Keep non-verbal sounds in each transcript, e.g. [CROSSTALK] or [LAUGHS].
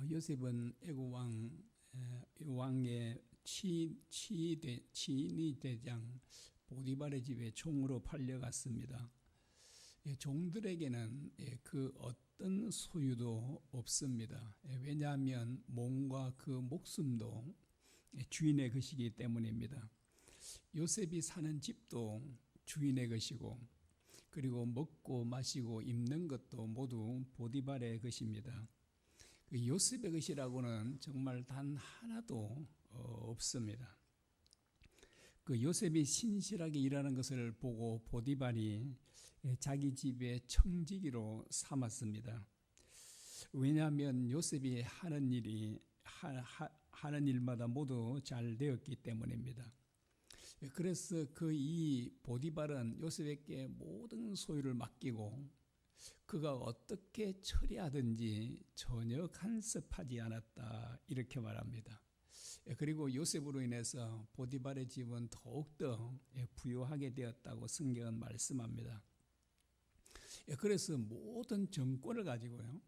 어, 요셉은 애굽 왕 에, 왕의 치 치대 치니 대장 보디발의 집에 종으로 팔려갔습니다. 예, 종들에게는 예, 그 어떤 소유도 없습니다. 예, 왜냐하면 몸과 그 목숨도 예, 주인의 것이기 때문입니다. 요셉이 사는 집도 주인의 것이고 그리고 먹고 마시고 입는 것도 모두 보디발의 것입니다. 그 요셉의 것이라고는 정말 단 하나도 어, 없습니다. 그 요셉이 신실하게 일하는 것을 보고 보디발이 예, 자기 집의 청지기로 삼았습니다. 왜냐하면 요셉이 하는 일이 하, 하, 하는 일마다 모두 잘 되었기 때문입니다. 예, 그래서 그 이 보디발은 요셉에게 모든 소유를 맡기고 그가 어떻게 처리하든지 전혀 간섭하지 않았다 이렇게 말합니다. 예, 그리고 요셉으로 인해서 보디발의 집은 더욱더 예, 부유하게 되었다고 성경은 말씀합니다. 예, 그래서 모든 정권을 가지고요.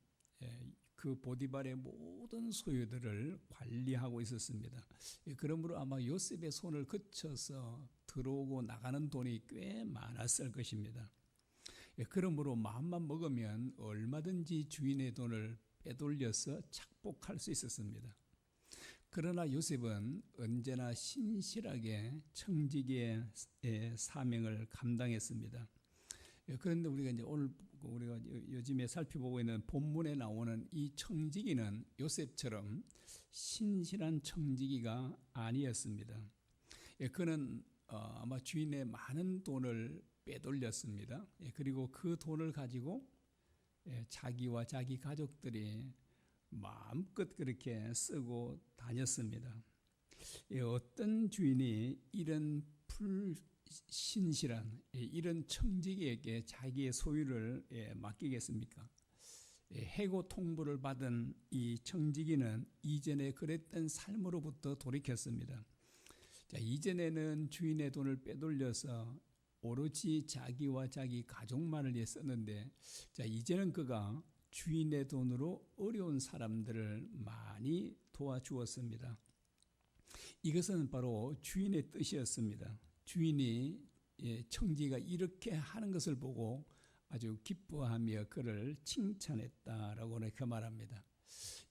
그 보디발의 모든 소유들을 관리하고 있었습니다. 그러므로 아마 요셉의 손을 거쳐서 들어오고 나가는 돈이 꽤 많았을 것입니다. 그러므로 마음만 먹으면 얼마든지 주인의 돈을 빼돌려서 착복할 수 있었습니다. 그러나 요셉은 언제나 신실하게 청지기의 사명을 감당했습니다. 그런데 우리가 이제 오늘 우리가 요즘에 살펴보고 있는 본문에 나오는 이 청지기는 요셉처럼 신실한 청지기가 아니었습니다. 그는 어, 아마 주인의 많은 돈을 빼돌렸습니다. 그리고 그 돈을 가지고 자기와 자기 가족들이 마음껏 그렇게 쓰고 다녔습니다. 어떤 주인이 이런 불신실한 이런 청지기에게 자기의 소유를 맡기겠습니까? 해고 통보를 받은 이 청지기는 이전에 그랬던 삶으로부터 돌이켰습니다. 자, 이전에는 주인의 돈을 빼돌려서 오로지 자기와 자기 가족만을 위해 썼는데 자, 이제는 그가 주인의 돈으로 어려운 사람들을 많이 도와주었습니다. 이것은 바로 주인의 뜻이었습니다. 주인이 예, 청지가 이렇게 하는 것을 보고 아주 기뻐하며 그를 칭찬했다라고 이렇게 말합니다.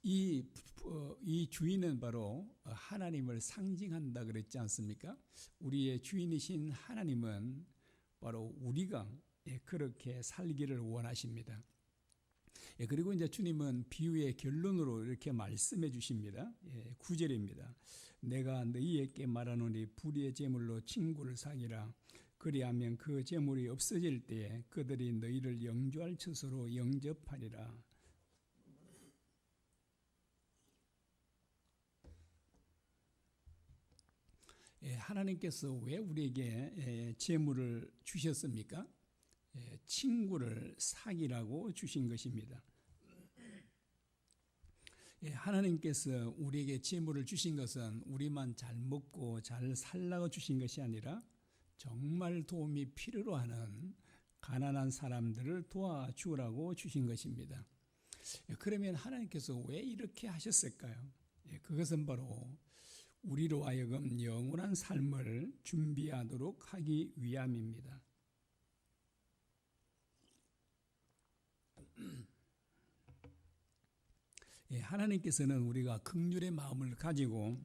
이, 어, 이 주인은 바로 하나님을 상징한다 그랬지 않습니까? 우리의 주인이신 하나님은 바로 우리가 예, 그렇게 살기를 원하십니다. 예, 그리고 이제 주님은 비유의 결론으로 이렇게 말씀해 주십니다. 예, 9절입니다. 내가 너희에게 말하노니 불의의 제물로 친구를 사기라. 그리하면 그 제물이 없어질 때에 그들이 너희를 영주할 처소로 영접하리라. 하나님께서 왜 우리에게 예, 제물을 주셨습니까? 예, 친구를 사기라고 주신 것입니다. 예, 하나님께서 우리에게 재물을 주신 것은 우리만 잘 먹고 잘 살라고 주신 것이 아니라 정말 도움이 필요로 하는 가난한 사람들을 도와주라고 주신 것입니다. 예, 그러면 하나님께서 왜 이렇게 하셨을까요? 그것은 바로 우리로 하여금 영원한 삶을 준비하도록 하기 위함입니다. 예, 하나님께서는 우리가 극률의 마음을 가지고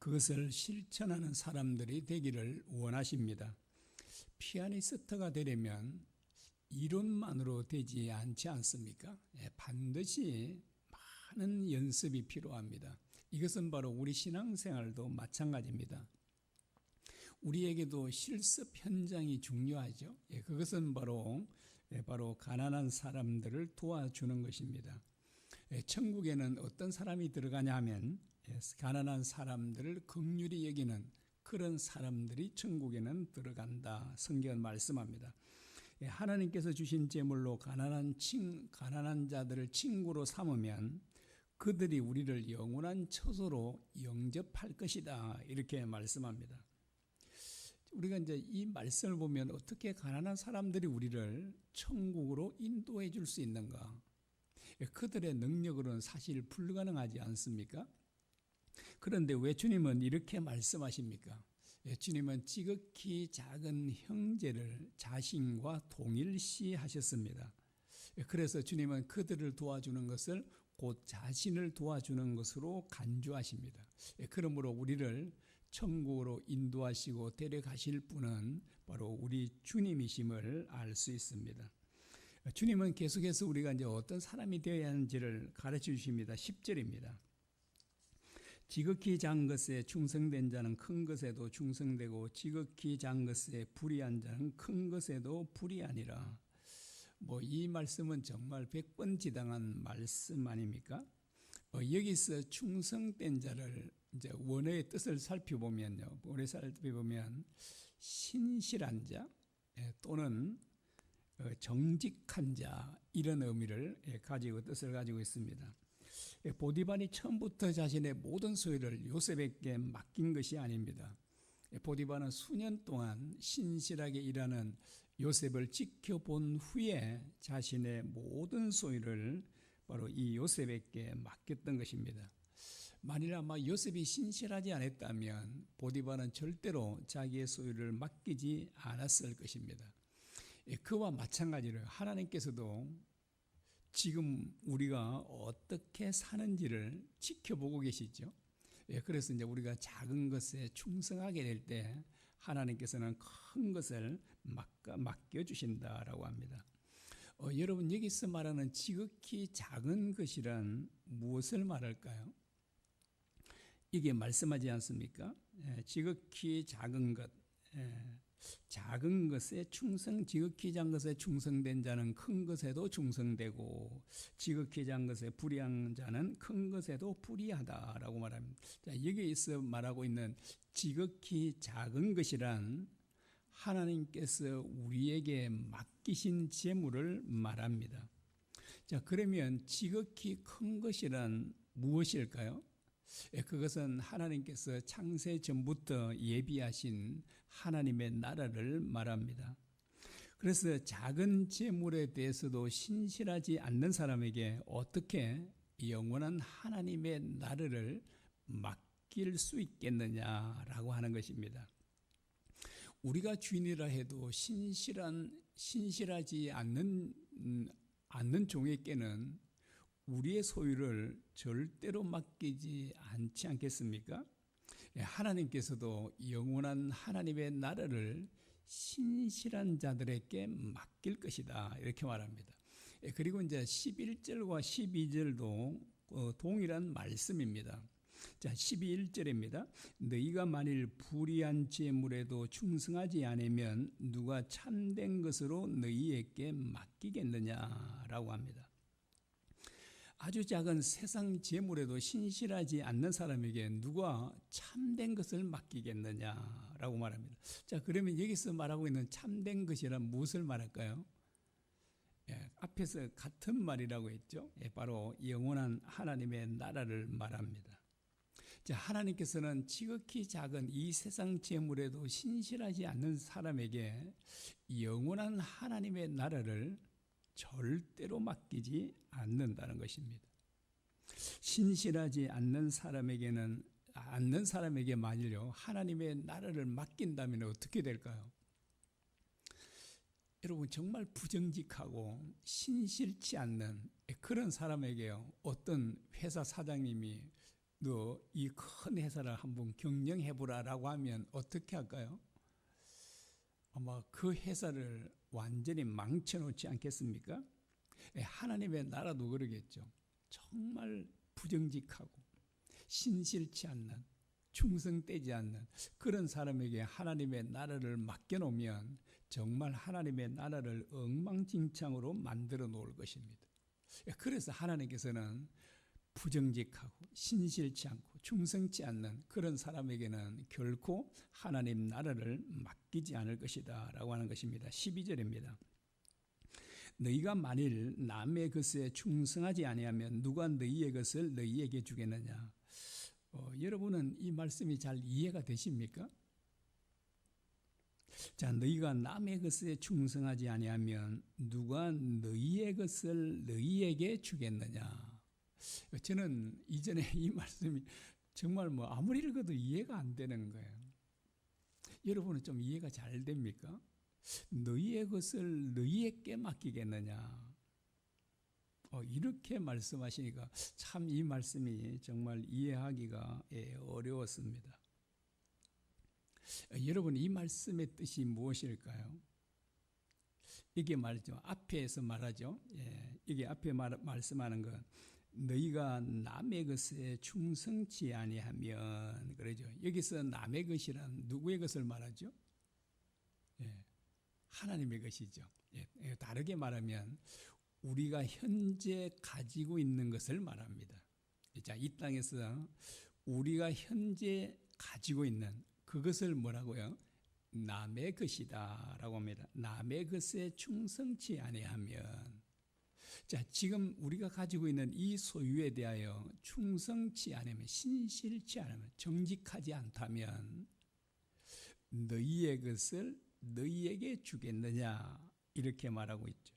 그것을 실천하는 사람들이 되기를 원하십니다. 피아니스트가 되려면 이론만으로 되지 않지 않습니까? 예, 반드시 많은 연습이 필요합니다. 이것은 바로 우리 신앙생활도 마찬가지입니다. 우리에게도 실습 현장이 중요하죠. 예, 그것은 바로 바로 가난한 사람들을 도와주는 것입니다. 예, 천국에는 어떤 사람이 들어가냐면 예, 가난한 사람들을 극률히 여기는 그런 사람들이 천국에는 들어간다. 성경은 말씀합니다. 예, 하나님께서 주신 제물로 가난한 친 가난한 자들을 친구로 삼으면 그들이 우리를 영원한 처소로 영접할 것이다. 이렇게 말씀합니다. 우리가 이제 이 말씀을 보면 어떻게 가난한 사람들이 우리를 천국으로 인도해 줄 수 있는가? 예, 그들의 능력으로는 사실 불가능하지 않습니까? 그런데 왜 주님은 이렇게 말씀하십니까? 예, 주님은 지극히 작은 형제를 자신과 동일시 하셨습니다. 예, 그래서 주님은 그들을 도와주는 것을 곧 자신을 도와주는 것으로 간주하십니다. 예, 그러므로 우리를 천국으로 인도하시고 데려가실 분은 바로 우리 주님이심을 알 수 있습니다. 주님은 계속해서 우리가 이제 어떤 사람이 되어야 하는지를 가르쳐 주십니다. 10절입니다. 지극히 작은 것에 충성된 자는 큰 것에도 충성되고 지극히 작은 것에 불의한 자는 큰 것에도 불의하니라. 뭐 이 말씀은 정말 백 번 지당한 말씀 아닙니까? 어, 여기서 충성된 자를 이제 원어의 뜻을 살펴보면요. 원어 살펴보면 신실한 자 예, 또는 어, 정직한 자 이런 의미를 예, 가지고 뜻을 가지고 있습니다. 예, 보디반이 처음부터 자신의 모든 소유를 요셉에게 맡긴 것이 아닙니다. 보디반은 수년 동안 신실하게 일하는 요셉을 지켜본 후에 자신의 모든 소유를 바로 이 요셉에게 맡겼던 것입니다. 만일 아마 요셉이 신실하지 않았다면 보디바는 절대로 자기의 소유를 맡기지 않았을 것입니다. 예, 그와 마찬가지로 하나님께서도 지금 우리가 어떻게 사는지를 지켜보고 계시죠. 예, 그래서 이제 우리가 작은 것에 충성하게 될 때 하나님께서는 큰 것을 맡겨 주신다라고 합니다. 어, 여러분 여기서 말하는 지극히 작은 것이란 무엇을 말할까요? 이게 말씀하지 않습니까? 예, 지극히 작은 것, 예, 작은 것에 충성, 지극히 작은 것에 충성된 자는 큰 것에도 충성되고, 지극히 작은 것에 불의한 자는 큰 것에도 불의하다라고 말합니다. 자, 여기에서 말하고 있는 지극히 작은 것이란 하나님께서 우리에게 맡기신 재물을 말합니다. 자, 그러면 지극히 큰 것이란 무엇일까요? 예, 그것은 하나님께서 창세 전부터 예비하신 하나님의 나라를 말합니다. 그래서 작은 재물에 대해서도 신실하지 않는 사람에게 어떻게 영원한 하나님의 나라를 맡길 수 있겠느냐라고 하는 것입니다. 우리가 주인이라 해도 신실한 신실하지 않는 음, 않는 종에게는 우리의 소유를 절대로 맡기지 않지 않겠습니까? 예, 하나님께서도 영원한 하나님의 나라를 신실한 자들에게 맡길 것이다. 이렇게 말합니다. 예, 그리고 이제 11절과 12절도 어, 동일한 말씀입니다. 자, 12절입니다. 너희가 만일 불의한 재물에도 충성하지 않으면 누가 참된 것으로 너희에게 맡기겠느냐라고 합니다. 아주 작은 세상 재물에도 신실하지 않는 사람에게 누가 참된 것을 맡기겠느냐라고 말합니다. 자, 그러면 여기서 말하고 있는 참된 것이란 무엇을 말할까요? 예, 앞에서 같은 말이라고 했죠. 예, 바로 영원한 하나님의 나라를 말합니다. 자, 하나님께서는 지극히 작은 이 세상 재물에도 신실하지 않는 사람에게 영원한 하나님의 나라를 절대로 맡기지 않는다는 것입니다. 신실하지 않는 사람에게는 않는 사람에게 만일요 하나님의 나라를 맡긴다면 어떻게 될까요? 여러분 정말 부정직하고 신실치 않는 그런 사람에게요 어떤 회사 사장님이 너 이 큰 회사를 한번 경영해 보라라고 하면 어떻게 할까요? 아마 그 회사를 완전히 망쳐놓지 않겠습니까? 예, 하나님의 나라도 그러겠죠. 정말 부정직하고 신실치 않는 충성되지 않는 그런 사람에게 하나님의 나라를 맡겨놓으면 정말 하나님의 나라를 엉망진창으로 만들어 놓을 것입니다. 예, 그래서 하나님께서는 부정직하고 신실치 않고 충성치 않는 그런 사람에게는 결코 하나님 나라를 맡기지 않을 것이다 라고 하는 것입니다. 12절입니다. 너희가 만일 남의 것에 충성하지 아니하면 누가 너희의 것을 너희에게 주겠느냐? 어, 여러분은 이 말씀이 잘 이해가 되십니까? 자, 너희가 남의 것에 충성하지 아니하면 누가 너희의 것을 너희에게 주겠느냐? 저는 이전에 [LAUGHS] 이 말씀이 정말 뭐 아무리 읽어도 이해가 안 되는 거예요. 여러분은 좀 이해가 잘 됩니까? 너희의 것을 너희에게 맡기겠느냐? 어, 이렇게 말씀하시니까 참 이 말씀이 정말 이해하기가 예, 어려웠습니다. 어, 여러분 이 말씀의 뜻이 무엇일까요? 이게 말이죠. 앞에서 말하죠. 예, 이게 앞에 말, 말씀하는 건 너희가 남의 것에 충성치 아니하면 그러죠. 여기서 남의 것이란 누구의 것을 말하죠? 예, 하나님의 것이죠. 예, 예, 다르게 말하면 우리가 현재 가지고 있는 것을 말합니다. 자, 이 땅에서 우리가 현재 가지고 있는 그것을 뭐라고요? 남의 것이다라고 합니다. 남의 것에 충성치 아니하면 자, 지금 우리가 가지고 있는 이 소유에 대하여 충성치 않으면 신실치 않으면 정직하지 않다면 너희의 것을 너희에게 주겠느냐 이렇게 말하고 있죠.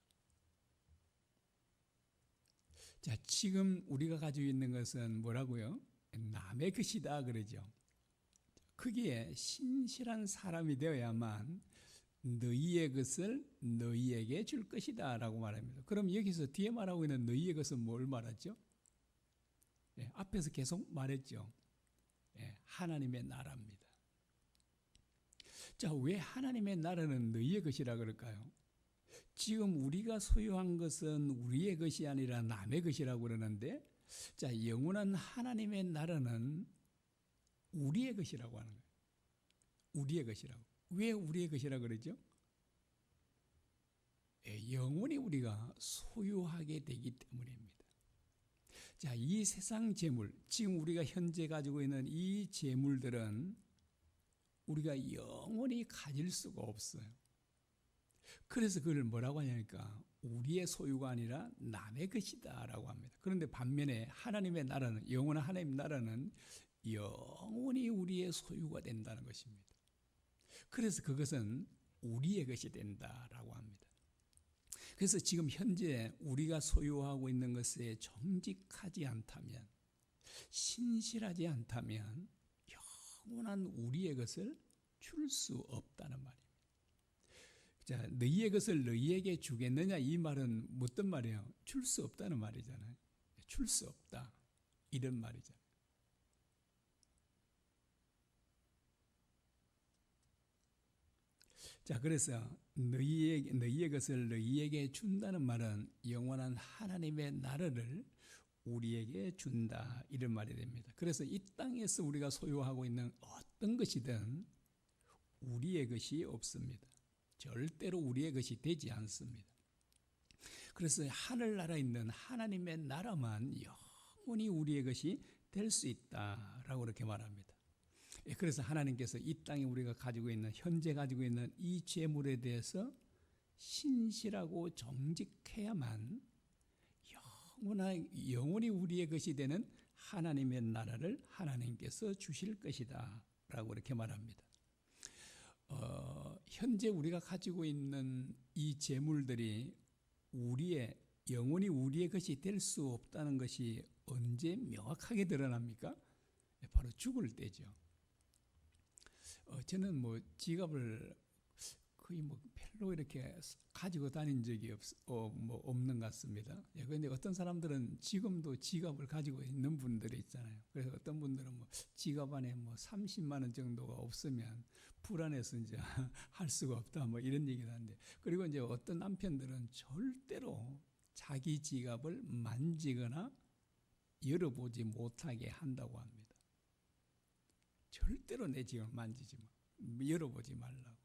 자, 지금 우리가 가지고 있는 것은 뭐라고요? 남의 것이다 그러죠. 크기에 신실한 사람이 되어야만 너희의 것을 너희에게 줄 것이다 라고 말합니다. 그럼 여기서 뒤에 말하고 있는 너희의 것은 뭘 말하죠? 예, 앞에서 계속 말했죠. 예, 하나님의 나라입니다. 자, 왜 하나님의 나라는 너희의 것이라 그럴까요? 지금 우리가 소유한 것은 우리의 것이 아니라 남의 것이라고 그러는데, 자, 영원한 하나님의 나라는 우리의 것이라고 하는 거예요. 우리의 것이라고. 왜 우리의 것이라 그러죠? 예, 영원히 우리가 소유하게 되기 때문입니다. 자, 이 세상 재물, 지금 우리가 현재 가지고 있는 이 재물들은 우리가 영원히 가질 수가 없어요. 그래서 그걸 뭐라고 하냐니까 우리의 소유가 아니라 남의 것이다라고 합니다. 그런데 반면에 하나님의 나라는 영원한 하나님 나라는 영원히 우리의 소유가 된다는 것입니다. 그래서 그것은 우리의 것이 된다라고 합니다. 그래서 지금 현재 우리가 소유하고 있는 것에 정직하지 않다면, 신실하지 않다면, 영원한 우리의 것을 줄 수 없다는 말입니다. 자, 너희의 것을 너희에게 주겠느냐 이 말은 어떤 말이에요? 줄 수 없다는 말이잖아요. 줄 수 없다 이런 말이잖아요. 자, 그래서 너희에게, 너희의 것을 너희에게 준다는 말은 영원한 하나님의 나라를 우리에게 준다 이런 말이 됩니다. 그래서 이 땅에서 우리가 소유하고 있는 어떤 것이든 우리의 것이 없습니다. 절대로 우리의 것이 되지 않습니다. 그래서 하늘나라에 있는 하나님의 나라만 영원히 우리의 것이 될 수 있다라고 그렇게 말합니다. 예, 그래서 하나님께서 이 땅에 우리가 가지고 있는 현재 가지고 있는 이 재물에 대해서 신실하고 정직해야만 영원한 영원히 우리의 것이 되는 하나님의 나라를 하나님께서 주실 것이다라고 이렇게 말합니다. 어, 현재 우리가 가지고 있는 이 재물들이 우리의 영원히 우리의 것이 될 수 없다는 것이 언제 명확하게 드러납니까? 바로 죽을 때죠. 어, 저는 뭐 지갑을 거의 뭐 별로 이렇게 가지고 다닌 적이 없, 어, 뭐 없는 것 같습니다. 예, 그런데 어떤 사람들은 지금도 지갑을 가지고 있는 분들이 있잖아요. 그래서 어떤 분들은 뭐 지갑 안에 뭐 30만 원 정도가 없으면 불안해서 이제 [LAUGHS] 할 수가 없다 뭐 이런 얘기를 하는데 그리고 이제 어떤 남편들은 절대로 자기 지갑을 만지거나 열어보지 못하게 한다고 합니다. 절대로 내 지갑을 만지지 마. 열어보지 말라고.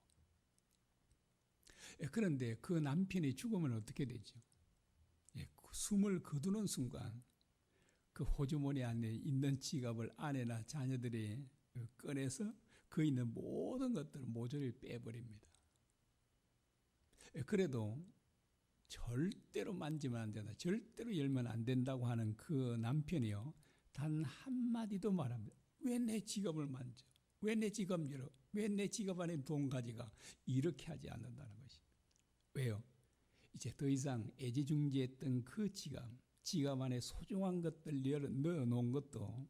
예, 그런데 그 남편이 죽으면 어떻게 되죠? 예, 그 숨을 거두는 순간 그 호주머니 안에 있는 지갑을 아내나 자녀들이 꺼내서 그 있는 모든 것들을 모조리 빼버립니다. 예, 그래도 절대로 만지면 안 된다. 절대로 열면 안 된다고 하는 그 남편이요. 단 한마디도 말합니다. 왜 내 지갑을 만져? 왜 내 지갑 열어? 왜 내 지갑 안에 돈 가져가? 이렇게 하지 않는다는 것입니다. 왜요? 이제 더 이상 애지중지했던 그 지갑, 지갑 안에 소중한 것들 넣어 놓은 것도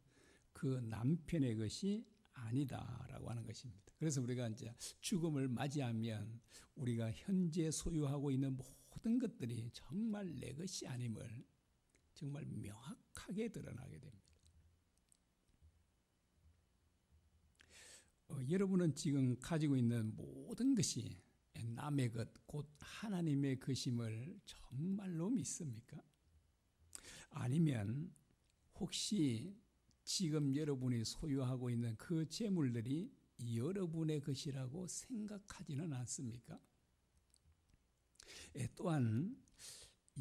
그 남편의 것이 아니다라고 하는 것입니다. 그래서 우리가 이제 죽음을 맞이하면 우리가 현재 소유하고 있는 모든 것들이 정말 내 것이 아님을 정말 명확하게 드러나게 됩니다. 어, 여러분은 지금 가지고 있는 모든 것이 남의 것, 곧 하나님의 것임을 정말로 믿습니까? 아니면 혹시 지금 여러분이 소유하고 있는 그 재물들이 여러분의 것이라고 생각하지는 않습니까? 예, 또한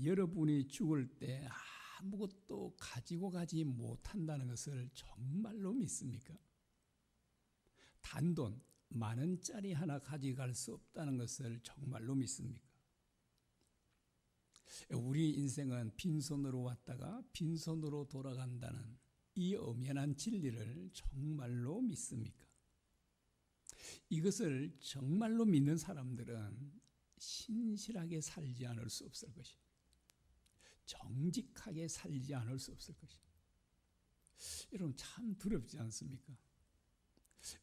여러분이 죽을 때 아무것도 가지고 가지 못한다는 것을 정말로 믿습니까? 단돈 만 원짜리 하나 가져갈 수 없다는 것을 정말로 믿습니까? 우리 인생은 빈손으로 왔다가 빈손으로 돌아간다는 이 엄연한 진리를 정말로 믿습니까? 이것을 정말로 믿는 사람들은 신실하게 살지 않을 수 없을 것입니다. 정직하게 살지 않을 수 없을 것입니다. 여러분 참 두렵지 않습니까?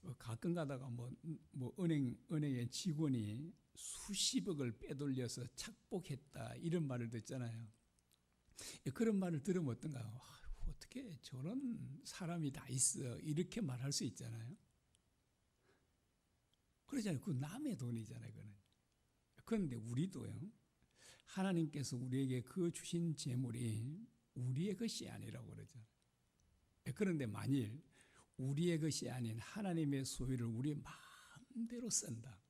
뭐 가끔 가다가 뭐, 뭐 은행 은행의 직원이 수십억을 빼돌려서 착복했다 이런 말을 듣잖아요. 그런 말을 들으면 어떤가요? 아유, 어떻게 저런 사람이 다 있어 이렇게 말할 수 있잖아요. 그러잖아요. 그 남의 돈이잖아요. 그는. 그런데 우리도요. 하나님께서 우리에게 그 주신 재물이 우리의 것이 아니라고 그러죠. 그런데 만일 우리의 것이 아닌 하나님의 소유를 우리 마음대로 쓴다.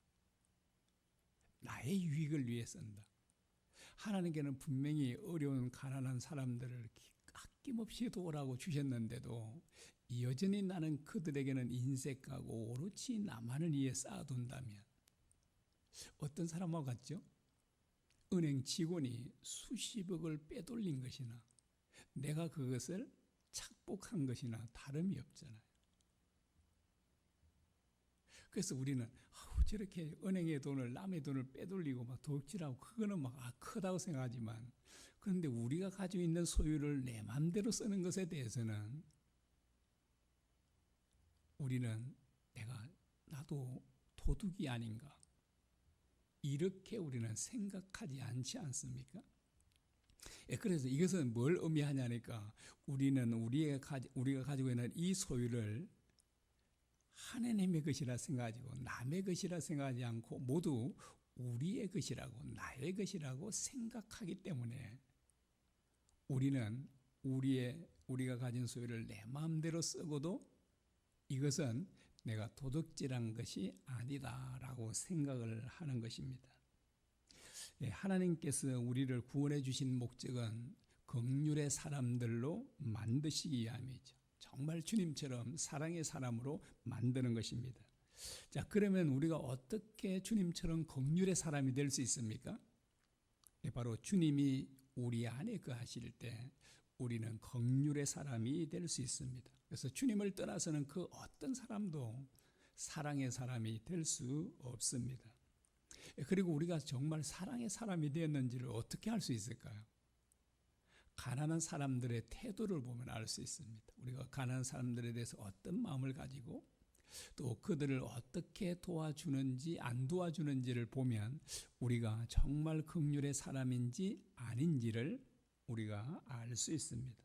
나의 유익을 위해 쓴다. 하나님께는 분명히 어려운 가난한 사람들을 아낌없이 도우라고 주셨는데도 여전히 나는 그들에게는 인색하고 오롯이 나만을 위해 쌓아둔다면 어떤 사람과 같죠? 은행 직원이 수십억을 빼돌린 것이나 내가 그것을 착복한 것이나 다름이 없잖아요. 그래서 우리는 아우, 저렇게 은행의 돈을 남의 돈을 빼돌리고 막 도둑질하고 그거는 막 아, 크다고 생각하지만 그런데 우리가 가지고 있는 소유를 내 마음대로 쓰는 것에 대해서는 우리는 내가 나도 도둑이 아닌가 이렇게 우리는 생각하지 않지 않습니까? 예, 그래서 이것은 뭘 의미하냐니까 우리는 우리가, 가지, 우리가 가지고 있는 이 소유를 하나님의 것이라 생각하고 남의 것이라 생각하지 않고 모두 우리의 것이라고 나의 것이라고 생각하기 때문에 우리는 우리의 우리가 가진 소유를 내 마음대로 쓰고도 이것은 내가 도둑질한 것이 아니다라고 생각을 하는 것입니다. 예, 하나님께서 우리를 구원해 주신 목적은 긍휼의 사람들로 만드시기 위함이죠. 정말 주님처럼 사랑의 사람으로 만드는 것입니다. 자, 그러면 우리가 어떻게 주님처럼 긍휼의 사람이 될 수 있습니까? 예, 바로 주님이 우리 안에 거하실 때 우리는 긍휼의 사람이 될 수 있습니다. 그래서 주님을 떠나서는 그 어떤 사람도 사랑의 사람이 될 수 없습니다. 예, 그리고 우리가 정말 사랑의 사람이 되었는지를 어떻게 알 수 있을까요? 가난한 사람들의 태도를 보면 알 수 있습니다. 우리가 가난한 사람들에 대해서 어떤 마음을 가지고 또 그들을 어떻게 도와주는지 안 도와주는지를 보면 우리가 정말 극률의 사람인지 아닌지를 우리가 알 수 있습니다.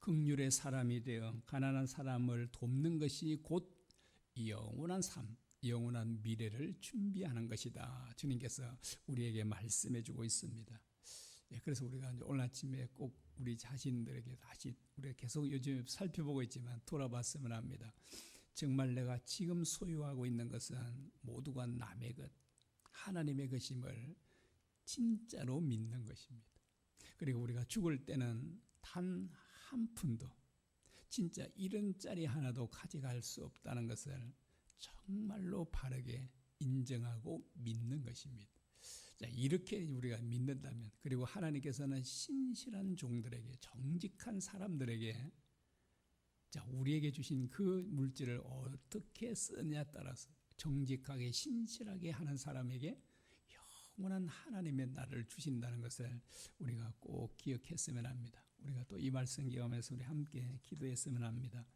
극률의 사람이 되어 가난한 사람을 돕는 것이 곧 영원한 삶, 영원한 미래를 준비하는 것이다. 주님께서 우리에게 말씀해 주고 있습니다. 예, 그래서 우리가 오늘 아침에 꼭 우리 자신들에게 다시 우리가 계속 요즘 살펴보고 있지만 돌아봤으면 합니다. 정말 내가 지금 소유하고 있는 것은 모두가 남의 것, 하나님의 것임을 진짜로 믿는 것입니다. 그리고 우리가 죽을 때는 단 한 푼도 진짜 1원짜리 하나도 가져갈 수 없다는 것을 정말로 바르게 인정하고 믿는 것입니다. 자, 이렇게 우리가 믿는다면 그리고 하나님께서는 신실한 종들에게 정직한 사람들에게 자, 우리에게 주신 그 물질을 어떻게 쓰느냐에 따라서 정직하게 신실하게 하는 사람에게 영원한 하나님의 나라를 주신다는 것을 우리가 꼭 기억했으면 합니다. 우리가 또 이 말씀 기하면서 우리 함께 기도했으면 합니다.